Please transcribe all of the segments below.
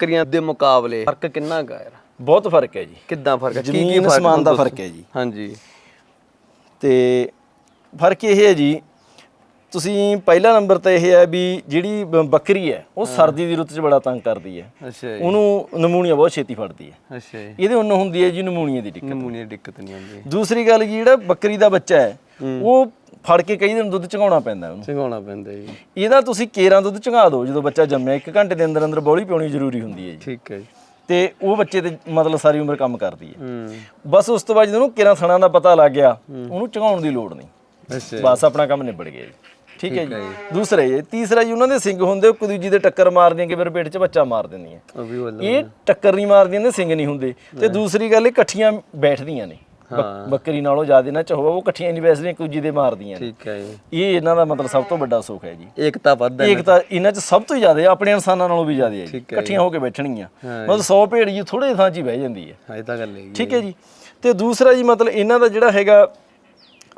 ਬੱਕਰੀਆਂ ਦੇ ਮੁਕਾਬਲੇ ਫ਼ਰਕ ਕਿੰਨਾ ਕੁ ਯਾਰ? ਬਹੁਤ ਫ਼ਰਕ ਹੈ ਜੀ। ਕਿੱਦਾਂ ਫ਼ਰਕ? ਹੈ ਜ਼ਮੀਨ ਅਸਮਾਨ ਦਾ ਫ਼ਰਕ ਹੈ ਜੀ। ਹਾਂਜੀ। ਤੇ ਫ਼ਰਕ ਇਹ ਹੈ ਜੀ ਤੁਸੀਂ ਪਹਿਲਾ ਨੰਬਰ ਤਾਂ ਇਹ ਹੈ ਵੀ ਜਿਹੜੀ ਬ- ਬੱਕਰੀ ਹੈ ਉਹ ਸਰਦੀ ਦੀ ਰੁੱਤ 'ਚ ਬੜਾ ਤੰਗ ਕਰਦੀ ਹੈ। ਅੱਛਾ ਜੀ। ਉਹਨੂੰ ਨਮੂਨੀਆ ਬਹੁਤ ਛੇਤੀ ਫੜਦੀ ਹੈ। ਅੱਛਾ ਜੀ। ਇਹਦੇ ਉਹਨਾਂ ਹੁੰਦੀ ਹੈ ਜੀ ਨਮੂਨੀਆ ਦੀ ਦਿੱਕਤ। ਨਮੂਨੀਆ ਦਿੱਕਤ ਨਹੀਂ ਆਉਂਦੀ। ਦੂਸਰੀ ਗੱਲ ਜੀ ਜਿਹੜਾ ਬੱਕਰੀ ਦਾ ਬੱਚਾ ਹੈ। ਉਹ ਫੜ ਕੇ ਕਈ ਦਿਨ ਦੁੱਧ ਚਗਾਉਣਾ ਪੈਂਦਾ ਉਹਨੂੰ। ਚੰਗਾਉਣਾ ਪੈਂਦਾ ਜੀ। ਇਹਦਾ ਤੁਸੀਂ ਕੇਰਾਂ ਦੁੱਧ ਚੰਗਾ ਦਿਓ ਜਦੋਂ ਬੱਚਾ ਜੰਮਿਆ 1 ਘੰਟੇ ਦੇ ਅੰਦਰ ਅੰਦਰ ਬੋਲੀ ਪਿਉਣੀ ਜ਼ਰੂਰੀ ਹੁੰਦੀ ਹੈ ਜੀ। ਠੀਕ ਹੈ ਜੀ। ਤੇ ਉਹ ਬੱਚੇ ਤੇ ਮਤਲਬ ਸਾਰੀ ਉਮਰ ਕੰਮ ਕਰਦੀ ਹੈ। ਬਸ ਉਸ ਤੋਂ ਬਾਅਦ ਜਦੋਂ ਕੇਰਾਂ ਥਣਾ ਦਾ ਪਤਾ ਲੱਗ ਗਿਆ ਉਹਨੂੰ ਚਗਾਉਣ ਦੀ ਲੋੜ ਨਹੀਂ। ਅੱਛਾ। ਬਸ ਆਪਣਾ ਕੰਮ ਨਿਬੜ ਗਿਆ ਜੀ। ਠੀਕ ਹੈ ਜੀ। ਦੂਸਰਾ ਜੀ ਤੀਸਰਾ ਜੀ ਉਹਨਾਂ ਦੇ ਸਿੰਗ ਹੁੰਦੇ ਉਹ ਦੂਜੀ ਦੇ ਟੱਕਰ ਮਾਰਦੀਆਂ ਕਿ ਫਿਰ ਪੇਟ 'ਚ ਬੱਚਾ ਮਾਰ ਦਿੰਦੀਆਂ। ਇਹ ਟੱਕਰ ਨਹੀਂ ਮਾਰਦੀਆਂ ਨੇ ਸਿੰਗ ਨਹੀਂ ਹੁੰਦੇ। ਤੇ ਦੂਸਰੀ ਗੱਲ ਇਹ ਇਕੱਠੀਆਂ ਬੈਠਦੀਆਂ ਨੇ। ਬੱਕ- ਬੱਕਰੀ ਨਾਲੋਂ ਜ਼ਿਆਦਾ ਨਾ ਚਾਹੋ ਉਹ ਇਕੱਠੀਆਂ ਨਹੀਂ ਬੈਠਦੀਆਂ ਇੱਕ ਦੂਜੀ ਦੇ ਮਾਰਦੀਆਂ ਨੇ। ਠੀਕ ਹੈ ਜੀ। ਇਹ ਇਹਨਾਂ ਦਾ ਮਤਲਬ ਸਭ ਤੋਂ ਵੱਡਾ ਸੁੱਖ ਹੈ ਜੀ। ਏਕਤਾ ਵੱਧ ਹੈ ਇੱਕ ਤਾਂ ਇਹਨਾਂ 'ਚ ਸਭ ਤੋਂ ਜ਼ਿਆਦਾ ਆਪਣੇ ਇਨਸਾਨਾਂ ਨਾਲੋਂ ਵੀ ਜ਼ਿਆਦਾ ਹੈ ਜੀ। ਠੀਕ ਹੈ ਇਕੱਠੀਆਂ ਹੋ ਕੇ ਬੈਠਣਗੀਆਂ। ਮਤਲਬ 100 ਭੇੜ ਜੀ ਥੋੜੇ ਥਾਂ 'ਚ ਹੀ ਬਹਿ ਜਾਂਦੀ ਹੈ। ਹਾਂ ਇਹ ਤਾਂ ਗੱਲ ਹੈ ਠੀਕ ਹੈ ਜੀ। ਤੇ ਦੂਸਰਾ ਜੀ ਮਤਲਬ ਇਹਨਾਂ ਦਾ ਜਿਹੜਾ ਹੈਗਾ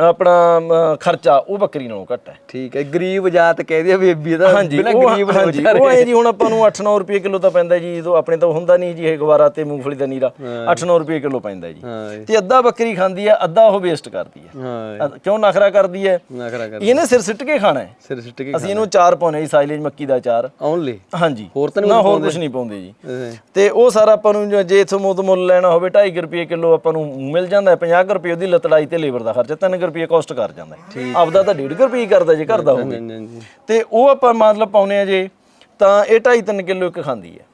ਆਪਣਾ ਅਮ, ਖਰਚਾ ਉਹ ਬੱਕਰੀ ਨਾਲੋਂ ਘੱਟ ਹੈ। ਠੀਕ ਹੈ ਗਰੀਬ ਜਾਤ ਕਹਦੇ ਆ ਬੇਬੀ ਦਾ ਹਾਂਜੀ ਬਿਨਾਂ ਉਹ ਗਰੀਬ ਨੇ ਹਾਂਜੀ ਵਿਚਾਰੇ। ਉਹ ਐ ਜੀ ਹੁਣ ਆਪਾਂ ਨੂੰ 8-9 ਰੁਪਏ ਕਿਲੋ ਤਾਂ ਪੈਂਦਾ ਜੀ ਜਦੋਂ ਆਪਣੇ ਤਾਂ ਹੁੰਦਾ ਨਹੀਂ ਜੀ ਇਹ ਗਵਾਰਾ ਤੇ ਮੂੰਗਫਲੀ ਦਾ ਨੀਰਾ। 8-9 ਰੁਪਏ ਕਿਲੋ ਪੈਂਦਾ ਜੀ। ਹਾਂ। ਤੇ ਅੱਧਾ ਬੱਕਰੀ ਖਾਂਦੀ ਆ ਅੱਧਾ ਉਹ ਵੇਸਟ ਕਰਦੀ ਹੈ। ਹਾਂ ਅ- ਕਿਉਂ ਨਖਰਾ ਕਰਦੀ ਹੈ? ਨਖਰਾ ਕਰ ਇਹਨੇ ਸਿਰ ਸਿੱਟ ਕੇ ਖਾਣਾ ਹੈ। ਸਿਰ ਸਿੱਟ ਕੇ ਅਸੀਂ ਇਹਨੂੰ ਚਾਰ ਪਾਉਨੇ ਜੀ ਸਾਈਲੇਜ ਮੱਕੀ ਦਾ ਚਾਰ। ਓਨਲੀ ਹਾਂਜੀ। ਹੋਰ ਤਾਂ ਨਾ ਹੋਰ ਕੁਝ ਨਹੀਂ ਪਾਉਂਦੇ ਜੀ। ਤੇ ਉਹ ਸਾਰਾ ਆਪਾਂ ਨੂੰ ਜੇ- ਜੇ ਇਥੋਂ ਮੁੱਲ ਮੁੱਲ ਲੈਣਾ ਹੋਵੇ 2.5 ਰੁਪਏ ਕਿਲੋ ਆਪਾਂ ਨੂੰ ਮਿਲ ਜਾਂਦਾ ਹੈ 50 ਰੁਪਏ ਉਹਦੀ ਲਤੜਾਈ ਤੇ ਲੇਬਰ ਦਾ ਖਰਚਾ 3 ਰੁਪਏ ਕਾਸਟ ਕਰ ਜਾਂਦਾ ਹੈ। ਆਪਦਾ ਤਾਂ 1.5 ਰੁਪਏ ਹੀ ਕਰਦਾ ਜੇ ਘਰ ਦਾ ਹੋਵੇ। ਤੇ ਉਹ ਆਪਾਂ ਮਤਲਬ ਪਾਉਨੇ ਆ ਜੇ ਤਾਂ ਇਹ 2.5 3 ਕਿਲੋ ਇੱਕ ਖਾਂਦੀ ਹੈ।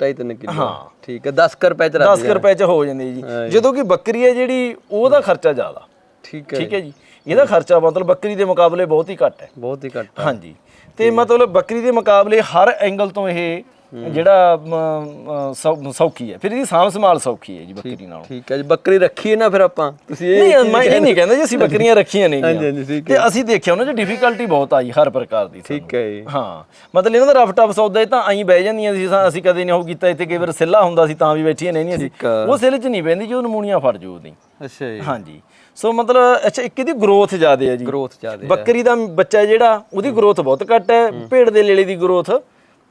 ਢਾਈ ਤਿੰਨ ਕਿਲੋ। ਠੀਕ ਹੈ 10 ਕਰ ਰੁਪਏ ਚ ਰੱਖ 10 ਰੁਪਏ ਚ ਹੋ ਜਾਂਦੀ ਹੈ ਜੀ। ਜਦੋਂ ਕਿ ਬੱਕਰੀ ਹੈ ਜਿਹੜੀ ਉਹਦਾ ਖਰਚਾ ਜ਼ਿਆਦਾ। ਠੀਕ ਹੈ ਠੀਕ ਹੈ ਜੀ। ਇਹਦਾ ਖਰਚਾ ਮਤਲਬ ਬੱਕਰੀ ਦੇ ਮੁਕਾਬਲੇ ਬਹੁਤ ਹੀ ਘੱਟ ਹੈ। ਬਹੁਤ ਹੀ ਘੱਟ ਹਾਂਜੀ। ਤੇ ਮਤਲਬ ਬੱਕਰੀ ਦੇ ਮੁਕਾਬਲੇ ਹਰ ਐਂਗਲ ਤੋਂ ਇਹ ਜਿਹੜਾ ਸੌ- ਸੌਖੀ ਹੈ। ਫਿਰ ਇਹਦੀ ਸਾਂਭ ਸੰਭਾਲ ਸੌਖੀ ਹੈ ਜੀ ਬੱਕਰੀ ਨਾਲੋਂ। ਠੀਕ ਹੈ ਜੀ। ਬੱਕਰੀ ਰੱਖੀ ਹੈ ਨਾ ਫਿਰ ਆਪਾਂ? ਤੁਸੀਂ ਇਹ ਨਹੀਂ ਮੈਂ ਇਹ ਨਹੀਂ ਕਹਿੰਦਾ ਜੀ ਅਸੀਂ ਬੱਕਰੀਆਂ ਰੱਖੀਆਂ ਨਹੀਂ ਹਾਂਜੀ, ਹਾਂਜੀ, ਠੀਕ ਤੇ ਅਸੀਂ ਦੇਖਿਆ ਉਹਨਾਂ 'ਚ ਡਿਫਿਕਲਟੀ ਬਹੁਤ ਆਈ ਹਰ ਪ੍ਰਕਾਰ ਦੀ ਸਾਨੂੰ। ਠੀਕ ਹੈ ਜੀ। ਹਾਂ। ਮਤਲਬ ਇਹਨਾਂ ਦਾ ਰਫ ਟਫ ਸੌਦਾ ਇਹ ਤਾਂ ਐਂ ਬਹਿ ਜਾਂਦੀਆਂ ਸੀ ਅਸੀਂ ਕਦੇ ਨਹੀਂ ਉਹ ਕੀਤਾ ਇੱਥੇ ਕਈ ਵਾਰ ਸਿੱਲਾ ਹੁੰਦਾ ਸੀ ਤਾਂ ਵੀ ਬੈਠੀਆਂ ਨਹੀਂ ਸੀ ਠੀਕ ਆ। ਉਹ ਸਿੱਲ 'ਚ ਨਹੀਂ ਬਹਿੰਦੀ ਜੋ ਨਮੂਨੀਆਂ ਫੜ ਜੂ ਉਹਦੀ। ਅੱਛਾ ਜੀ। ਹਾਂਜੀ। ਸੋ ਮਤਲਬ ਅੱਛਾ ਇੱਕ ਇਹਦੀ ਗਰੋਥ ਜ਼ਿਆਦਾ ਹੈ ਜੀ। ਗਰੋਥ ਜ਼ਿਆਦਾ ਬੱਕਰੀ ਦਾ ਬੱਚਾ ਹੈ ਜਿਹੜਾ ਉਹਦੀ ਗਰੋਥ ਬਹੁਤ ਘੱਟ ਹੈ ਭੇਡ ਦੇ ਲੇਲੇ ਦੀ ਗਰੋਥ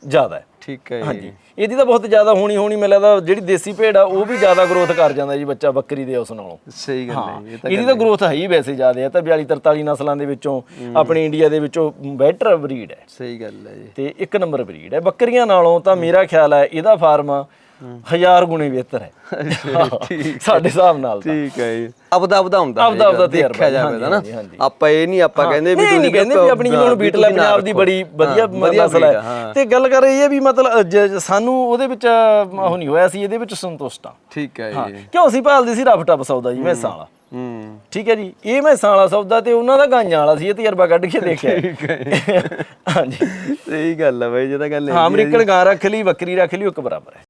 ਜ਼ਿਆਦਾ ਹੈ। ਠੀਕ ਹੈ ਜੀ। ਹਾਂਜੀ। ਇਹਦੀ ਤਾਂ ਬਹੁਤ ਜ਼ਿਆਦਾ ਹੋਣੀ ਹੋਣੀ ਮੈਨੂੰ ਲੱਗਦਾ ਜਿਹੜੀ ਦੇਸੀ ਭੇਡ ਆ ਉਹ ਵੀ ਜ਼ਿਆਦਾ ਗਰੋਥ ਕਰ ਜਾਂਦਾ ਜੀ ਬੱਚਾ ਬੱਕਰੀ ਦੇ ਉਸ ਨਾਲੋਂ। ਸਹੀ ਗੱਲ ਹੈ ਜੀ, ਇਹ ਤਾਂ ਇਹਦੀ ਤਾਂ ਗਰੋਥ ਹੈ ਹੀ ਵੈਸੇ ਜ਼ਿਆਦਾ ਹੈ ਤਾਂ 42 43 ਨਸਲਾਂ ਦੇ ਵਿੱਚੋਂ ਆਪਣੇ ਇੰਡੀਆ ਦੇ ਵਿੱਚੋਂ ਬੈਟਰ ਬਰੀਡ ਹੈ। ਸਹੀ ਗੱਲ ਹੈ ਜੀ। ਤੇ ਇੱਕ ਨੰਬਰ ਬਰੀਡ ਹੈ। ਬੱਕਰੀਆਂ ਨਾਲੋਂ ਤਾਂ ਮੇਰਾ ਖਿਆਲ ਹੈ ਇਹਦਾ ਫਾਰਮ ਹਜ਼ਾਰ ਗੁਣੇ ਬਿਹਤਰ ਹੈ। ਸਾਡੇ ਹਿਸਾਬ ਨਾਲ ਤਾਂ। ਠੀਕ ਹੈ ਜੀ। ਆਪਦਾ ਆਪਦਾ ਹੁੰਦਾ ਆਪਦਾ ਆਪਦਾ ਦੇਖਿਆ ਜਾਵੇ ਤਾਂ ਨਾ। ਆਪਾਂ ਇਹ ਨਹੀਂ ਆਪਾਂ ਕਹਿੰਦੇ ਵੀ ਨਹੀਂ ਕਹਿੰਦੇ ਵੀ ਆਪਣੀ ਜਿਵੇਂ ਹੁਣ ਬੀਟਲ ਹੈ ਪੰਜਾਬ ਦੀ ਬੜੀ ਵਧੀਆ ਨਸਲ ਹੈ। ਤੇ ਗੱਲ ਕਰ ਰਹੀ ਹੈ ਵੀ ਮਤਲਬ ਸਾਨੂੰ ਉਹਦੇ ਵਿੱਚ ਉਹ ਨਹੀਂ ਹੋਇਆ ਸੀ ਇਹਦੇ ਵਿੱਚ ਸੰਤੁਸ਼ਟ ਆ ਠੀਕ ਹੈ ਜੀ। ਕਿਉਂ ਅਸੀਂ ਭਾਲਦੇ ਸੀ ਰਫ ਟੱਪ ਸੌਦਾ ਜੀ ਮੈਸਾਂ ਵਾਲਾ। ਹੂੰ। ਠੀਕ ਹੈ ਜੀ ਇਹ ਮੈਸਾਂ ਵਾਲਾ ਸੌਦਾ ਤੇ ਉਹਨਾਂ ਦਾ ਗਾਈਆਂ ਵਾਲਾ ਸੀ ਇਹ ਤਜਰਬਾ ਕੱਢ ਕੇ ਦੇਖਿਆ। ਹਾਂਜੀ। ਸਹੀ ਗੱਲ ਹੈ ਬਾਈ ਜੇ ਤਾਂ ਗੱਲ ਹਾਂ ਅਮਰੀਕਨ ਗਾਂ ਰੱਖ ਲਈ ਬੱਕਰੀ ਰੱਖ ਲਈ ਉਹ ਇੱਕ ਬਰਾਬਰ ਹੈ।